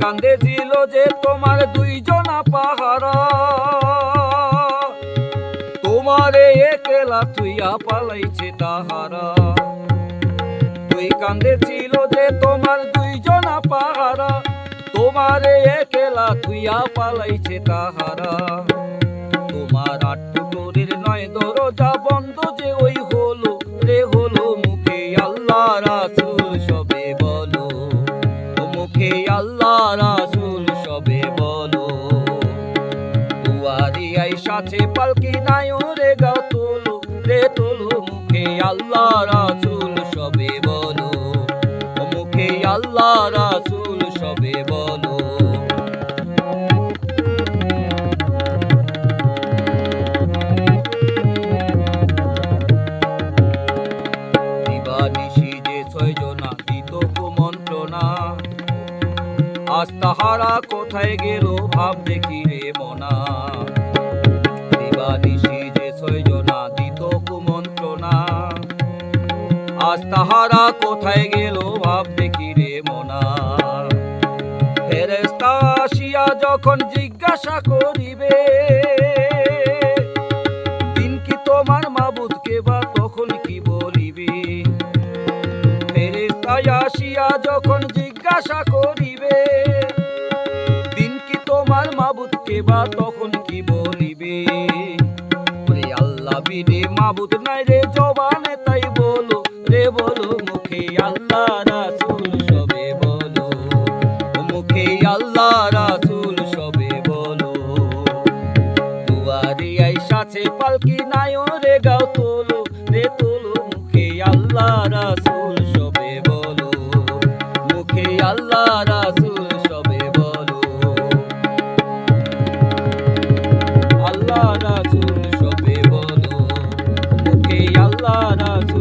কান্দে ছিল যে তোমার দুইজনা পাহারা। তোমারে একলা তুইয়া পালাইছে তাহারা। দুই কান্দে ছিল যে তোমার দুইজনা পাহারা। তোমারে একলা তুইয়া পালাইছে তাহারা। তোমার আটটুকুরের নয় দরজা বন্ধ যে ওই আইসাছে, পালকি রে তোলো রে তোলো, মুখে আল্লাহ রাসুল সবে বলো। মুখে আল্লাহ রাসুল সবে বলো। আজ তাহারা কোথায় গেল, ভাব দেখি রে। তাহারা কোথায় গেল ভাব দেখি রে মনা। ফেরেস্তা আসিয়া যখন জিজ্ঞাসা করিবে, দিন কি তোমার মাবুদকে বা তখন কি বলিবে? ফেরেস্তায় আসিয়া যখন জিজ্ঞাসা করিবে মাবুদকে বা তখন কি বলিবে? ওরে আল্লাহ বিনে মাবুদ নাই রে জবানে, তাই বলো। রে বলো, মুখে আল্লাহ রাসূল সবে বলো। মুখে আল্লাহ রাসূল সবে বলো। দুয়ারে আইসাছে পালকি নায়ো রে গাও তোলো। রে তোলো, মুখে আল্লাহ রাসূল রাসুল সবে বলো মুখে আল্লাহ রাসুল